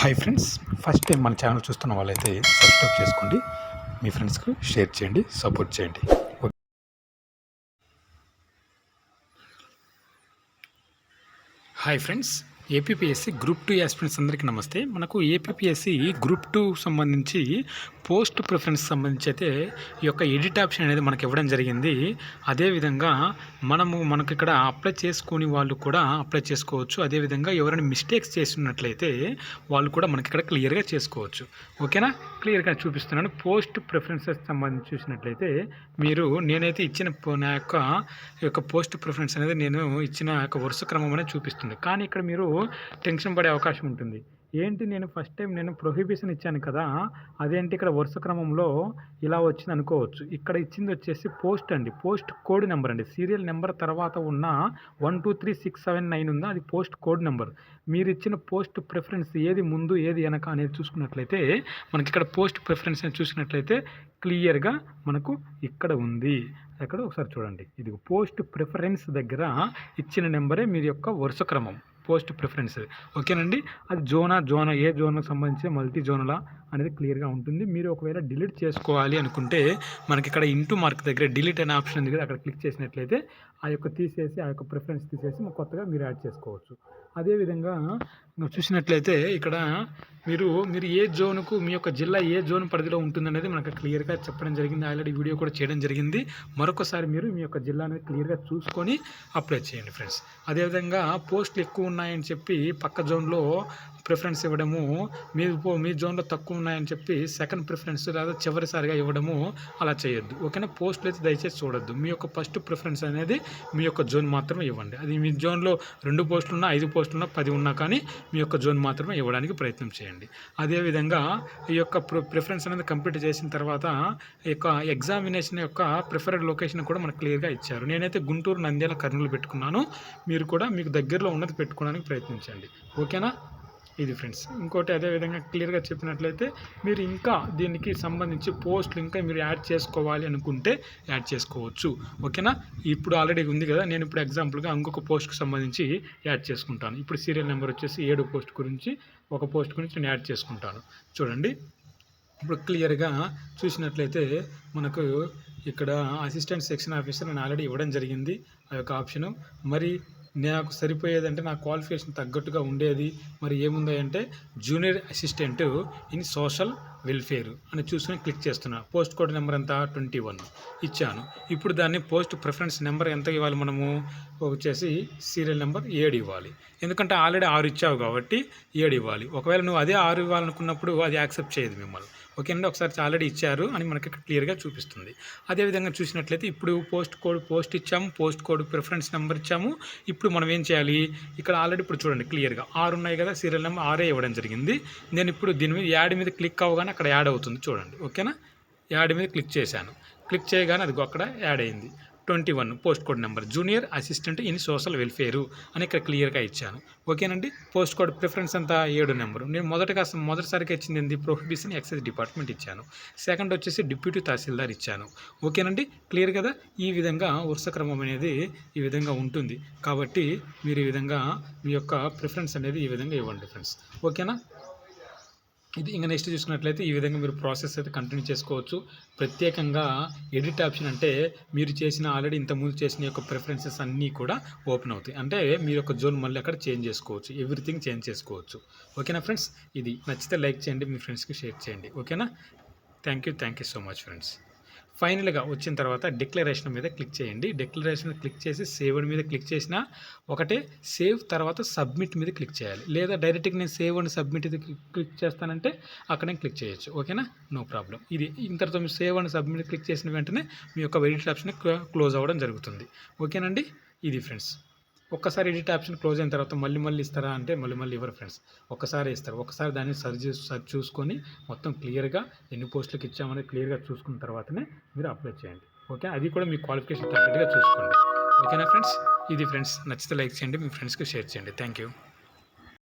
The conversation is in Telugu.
హాయ్ ఫ్రెండ్స్ ఫస్ట్ టైం మన ఛానల్ చూస్తున్న వాళ్ళైతే సబ్స్క్రైబ్ చేసుకోండి. మీ ఫ్రెండ్స్కి షేర్ చేయండి సపోర్ట్ చేయండి. Okay. Hi friends APPSC group two aspirants అందరికీ నమస్తే. మనకు ఏపీపీఎస్సి గ్రూప్ టూ సంబంధించి పోస్ట్ ప్రిఫరెన్స్ సంబంధించి అయితే ఈ యొక్క ఎడిట్ ఆప్షన్ అనేది మనకి ఇవ్వడం జరిగింది. అదేవిధంగా మనము మనకి ఇక్కడ అప్లై చేసుకుని వాళ్ళు కూడా అప్లై చేసుకోవచ్చు. అదేవిధంగా ఎవరైనా మిస్టేక్స్ చేసినట్లయితే వాళ్ళు కూడా మనకి ఇక్కడ క్లియర్గా చేసుకోవచ్చు. ఓకేనా క్లియర్గా చూపిస్తున్నాను. పోస్ట్ ప్రిఫరెన్సెస్ సంబంధించి చూసినట్లయితే మీరు నేనైతే ఇచ్చిన పో- నా యొక్క ఈ యొక్క పోస్ట్ ప్రిఫరెన్స్ అనేది నేను ఇచ్చిన యొక్క వరుస క్రమం అనేది చూపిస్తుంది. కానీ ఇక్కడ మీరు టెన్షన్ పడే అవకాశం ఉంటుంది. ఏంటి నేను ఫస్ట్ టైం నేను ప్రొహిబిషన్ ఇచ్చాను కదా అదేంటి ఇక్కడ వరుస క్రమంలో ఇలా వచ్చింది అనుకోవచ్చు. ఇక్కడ ఇచ్చింది వచ్చేసి పోస్ట్ అండి. పోస్ట్ కోడ్ నెంబర్ అండి. సీరియల్ నెంబర్ తర్వాత ఉన్న one two three six seven nine ఉందా? అది పోస్ట్ కోడ్ నెంబర్. మీరు ఇచ్చిన పోస్ట్ ప్రిఫరెన్స్ ఏది ముందు ఏది వెనక అనేది చూసుకున్నట్లయితే మనకి ఇక్కడ పోస్ట్ ప్రిఫరెన్స్ అని చూసినట్లయితే క్లియర్గా మనకు ఇక్కడ ఉంది. అక్కడ ఒకసారి చూడండి. ఇది పోస్ట్ ప్రిఫరెన్స్ దగ్గర ఇచ్చిన నెంబరే మీ యొక్క వరుస క్రమం. పోస్ట్ ప్రిఫరెన్స్ ఓకేనండి? అది జోనా జోనా ఏ జోన్కి సంబంధించి మల్టీ జోనలా అనేది క్లియర్గా ఉంటుంది. మీరు ఒకవేళ డిలీట్ చేసుకోవాలి అనుకుంటే మనకి ఇక్కడ ఇంటూ మార్క్ దగ్గర డిలీట్ అనే ఆప్షన్ ఉంది కదా అక్కడ క్లిక్ చేసినట్లయితే ఆ యొక్క తీసేసి ఆ యొక్క ప్రిఫరెన్స్ తీసేసి కొత్తగా మీరు యాడ్ చేసుకోవచ్చు. అదేవిధంగా నువ్వు చూసినట్లయితే ఇక్కడ మీరు మీరు ఏ జోన్కు మీ యొక్క జిల్లా ఏ జోన్ పరిధిలో ఉంటుందనేది మనకు క్లియర్గా చెప్పడం జరిగింది. ఆల్రెడీ వీడియో కూడా చేయడం జరిగింది. మరొకసారి మీరు మీ యొక్క జిల్లా అనేది క్లియర్గా చూసుకొని అప్లై చేయండి ఫ్రెండ్స్. అదేవిధంగా పోస్టులు ఎక్కువ ఉన్నాయని చెప్పి పక్క జోన్లో ప్రిఫరెన్స్ ఇవ్వడము మీ పో- మీ జోన్లో తక్కువ ఉన్నాయని చెప్పి సెకండ్ ప్రిఫరెన్స్ లేదా చివరిసారిగా ఇవ్వడము అలా చేయొద్దు. ఓకేనా? పోస్టులు అయితే దయచేసి చూడొద్దు. మీ యొక్క ఫస్ట్ ప్రిఫరెన్స్ అనేది మీ యొక్క జోన్ మాత్రమే ఇవ్వండి. అది మీ జోన్లో రెండు పోస్టులు ఉన్నా ఐదు పోస్టులు ఉన్నా పది ఉన్నా కానీ మీ యొక్క జోన్ మాత్రమే ఇవ్వడానికి ప్రయత్నం చేయండి. అదేవిధంగా ఈ యొక్క ప్రిఫరెన్స్ అనేది కంప్లీట్ చేసిన తర్వాత ఈ యొక్క ఎగ్జామినేషన్ యొక్క ప్రిఫర్డ్ లొకేషన్ కూడా మనకు క్లియర్గా ఇచ్చారు. నేనైతే గుంటూరు నంద్యాల కర్నూలు పెట్టుకున్నాను. మీరు కూడా మీకు దగ్గరలో ఉన్నది పెట్టుకోవడానికి ప్రయత్నించండి. ఓకేనా? ఇది ఫ్రెండ్స్. ఇంకోటి అదే విధంగా క్లియర్గా చెప్పినట్లయితే మీరు ఇంకా దీనికి సంబంధించి పోస్టులు ఇంకా మీరు యాడ్ చేసుకోవాలి అనుకుంటే యాడ్ చేసుకోవచ్చు. ఓకేనా? ఇప్పుడు ఆల్రెడీ ఉంది కదా నేను ఇప్పుడు ఎగ్జాంపుల్గా ఇంకొక పోస్ట్కి సంబంధించి యాడ్ చేసుకుంటాను. ఇప్పుడు సీరియల్ నెంబర్ వచ్చేసి ఏడు పోస్ట్ గురించి ఒక పోస్ట్ గురించి నేను యాడ్ చేసుకుంటాను. చూడండి. ఇప్పుడు క్లియర్గా చూసినట్లయితే మనకు ఇక్కడ అసిస్టెంట్ సెక్షన్ ఆఫీసర్ నేను ఆల్రెడీ ఇవ్వడం జరిగింది ఆ యొక్క ఆప్షను. మరి నాకు సరిపోయేదంటే నా క్వాలిఫికేషన్ తగ్గట్టుగా ఉండేది. మరి ఏముంది అంటే junior assistant in social welfare అని చూసుకొని క్లిక్ చేస్తున్నా. పోస్ట్ కోడ్ నెంబర్ ఎంత? Twenty one. ఇచ్చాను. ఇప్పుడు దాన్ని పోస్ట్ ప్రిఫరెన్స్ నెంబర్ ఎంత ఇవ్వాలి మనము? వచ్చేసి సీరియల్ నెంబర్ ఏడు ఇవ్వాలి. ఎందుకంటే ఆల్రెడీ ఆరు ఇచ్చావు కాబట్టి ఏడు ఇవ్వాలి. ఒకవేళ నువ్వు అదే ఆరు ఇవ్వాలనుకున్నప్పుడు అది యాక్సెప్ట్ చేయదు మిమ్మల్ని. ఓకేనండి ఒకసారి ఆల్రెడీ ఇచ్చారు అని మనకి క్లియర్గా చూపిస్తుంది. అదేవిధంగా చూసినట్లయితే ఇప్పుడు పోస్ట్ కోడ్ పోస్ట్ ఇచ్చాము పోస్ట్ కోడ్ ప్రిఫరెన్స్ నెంబర్ ఇచ్చాము. ఇప్పుడు మనం ఏం చేయాలి? ఇక్కడ ఆల్రెడీ ఇప్పుడు చూడండి క్లియర్గా. ఆరు ఉన్నాయి కదా సీరియల్ నెంబర్ ఆరే ఇవ్వడం జరిగింది. నేను ఇప్పుడు దీని మీద యాడ్ మీద క్లిక్ అవ్వగానే అక్కడ యాడ్ అవుతుంది చూడండి. ఓకేనా? యాడ్ మీద క్లిక్ చేశాను. క్లిక్ చేయగానే అది అక్కడ యాడ్ అయింది. Twenty one post code number. Junior assistant in social welfare అని ఇక్కడ క్లియర్గా ఇచ్చాను. ఓకేనండి? పోస్ట్ కోడ్ ప్రిఫరెన్స్ అంతా ఏడు నెంబరు. నేను మొదటగా మొదటిసారిగా ఇచ్చింది ఏంది? ప్రొహిబిషన్ ఎక్సైజ్ డిపార్ట్మెంట్ ఇచ్చాను. సెకండ్ వచ్చేసి డిప్యూటీ తహసీల్దార్ ఇచ్చాను. ఓకేనండి? క్లియర్ కదా? ఈ విధంగా వరుస క్రమం అనేది ఈ విధంగా ఉంటుంది. కాబట్టి మీరు ఈ విధంగా మీ యొక్క ప్రిఫరెన్స్ అనేది ఈ విధంగా ఇవ్వండి ఫ్రెండ్స్. ఓకేనా? ఇది ఇంకా నెక్స్ట్ చూసుకున్నట్లయితే ఈ విధంగా మీరు ప్రాసెస్ అయితే కంటిన్యూ చేసుకోవచ్చు. ప్రత్యేకంగా ఎడిట్ ఆప్షన్ అంటే మీరు చేసిన ఆల్రెడీ ఇంతకుముందు చేసిన యొక్క ప్రిఫరెన్సెస్ అన్నీ కూడా ఓపెన్ అవుతాయి. అంటే మీరు యొక్క జోన్ మళ్ళీ అక్కడ చేంజ్ చేసుకోవచ్చు. ఎవ్రీథింగ్ చేంజ్ చేసుకోవచ్చు. ఓకేనా ఫ్రెండ్స్ ఇది నచ్చితే లైక్ చేయండి మీ ఫ్రెండ్స్కి షేర్ చేయండి. ఓకేనా thank you thank you so much friends ఫైనల్గా వచ్చిన తర్వాత డిక్లరేషన్ మీద క్లిక్ చేయండి. డిక్లరేషన్ క్లిక్ చేసి సేవ్ మీద క్లిక్ చేసిన ఒకటే సేవ్ తర్వాత సబ్మిట్ మీద క్లిక్ చేయాలి. లేదా డైరెక్ట్గా నేను సేవ్ అండ్ సబ్మిట్ ఇది క్లిక్ చేస్తానంటే అక్కడే క్లిక్ చేయొచ్చు. ఓకేనా? నో ప్రాబ్లం ఇది ఇంతటితో మీరు సేవ్ అండ్ సబ్మిట్ క్లిక్ చేసిన వెంటనే మీ యొక్క ఎడిట్ ఆప్షన్ క్లోజ్ అవ్వడం జరుగుతుంది. ఓకేనండి? ఇది ఫ్రెండ్స్. ఒక్కసారి ఎడిట్ ఆప్షన్ క్లోజ్ అయిన తర్వాత మళ్ళీ మళ్ళీ ఇస్తారా అంటే మళ్ళీ మళ్ళీ ఇవ్వరు ఫ్రెండ్స్ ఒక్కసారి ఇస్తారు. ఒకసారి దాన్ని సర్చ్ సర్చ్ చూసుకొని మొత్తం క్లియర్గా ఎన్ని పోస్టులకు ఇచ్చామని క్లియర్గా చూసుకున్న తర్వాతనే మీరు అప్లై చేయండి. ఓకే అది కూడా మీ క్వాలిఫికేషన్ తగ్గట్టుగా చూసుకోండి. ఓకేనా ఫ్రెండ్స్ ఇది ఫ్రెండ్స్ నచ్చితే లైక్ చేయండి. మీ ఫ్రెండ్స్కి షేర్ చేయండి. Thank you